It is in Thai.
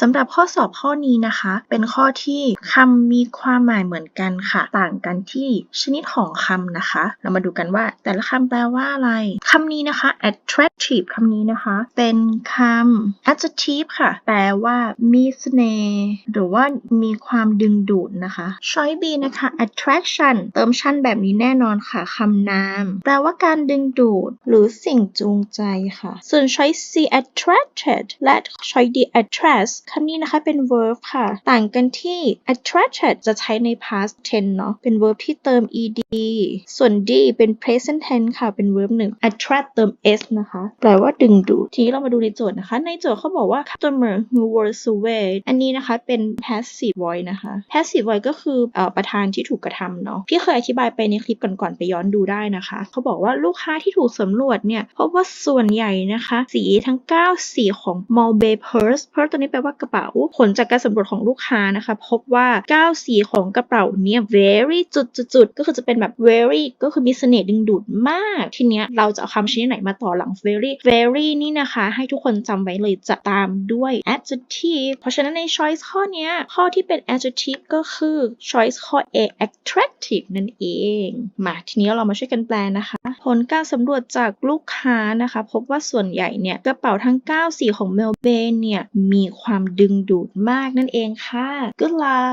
สำหรับข้อสอบข้อนี้นะคะ เป็นข้อที่คำมีความหมายเหมือนกันค่ะ ต่างกันที่ชนิดของคำนะคะ เรามาดูกันว่าแต่ละคำแปลว่าอะไรคำนี้นะคะ attractive คำนี้นะคะ เป็นคำ adjective ค่ะ แปลว่ามีเสน่ห์หรือว่ามีความดึงดูดนะคะ choice B นะคะ attraction เติมชันแบบนี้แน่นอนค่ะคำนาม แปลว่าการดึงดูด หรือสิ่งจูงใจค่ะ ส่วน choice C attracted และ choice D attracts คำนี้นะคะเป็น verb ค่ะ ต่างกันที่ attracted จะใช้ใน past tense เนาะเป็น verb ที่เติม ed ส่วน D เป็น present tense ค่ะ เป็น verb หนึ่ง attract เติม s นะคะ แปลว่าดึงดูดทีนี้เรามาดูในโจทย์นะคะ ในโจทย์เขาบอกว่า customer who was swayed อันนี้นะคะเป็น passive voice นะคะ passive voice ก็คืออประธานที่ถูกกระทำเนาะพี่เคยอธิบายไปในคลิปก่อนๆไปย้อนดูได้นะคะ เขาบอกว่าลูกค้าที่ถูกสำรวจเนี่ยพบว่าส่วนใหญ่นะคะ สีทั้ง 9 สีของ Mulberry Purse Purse ตัวนี้แปลว่ากระเป๋า ผลจากการสำรวจของลูกค้านะคะ พบว่า 9 สีของกระเป๋าเนี่ย very จุดจุดๆก็คือจะเป็นแบบ very ก็คือมีเสน่ห์ดึงดูดมาก ทีเนี้ยเราจะเอาคำชนิดไหนมาต่อหลัง very very นี่นะคะ ให้ทุกคนจำไว้เลยจะตามด้วย adjective เพราะฉะนั้นใน choice ข้อเนี้ยข้อที่เป็น adjective ก็คือ choice ข้อ A attractive นั่นเอง มาทีนี้เรามาช่วยกันแปลนะคะ ผลการสำรวจจากลูกค้านะคะ พบว่าส่วนใหญ่เนี่ยกระเป๋าทั้ง 9 สีของเมลเบนเนี่ยมีความความดึงดูดมากนั่นเองค่ะ Good luck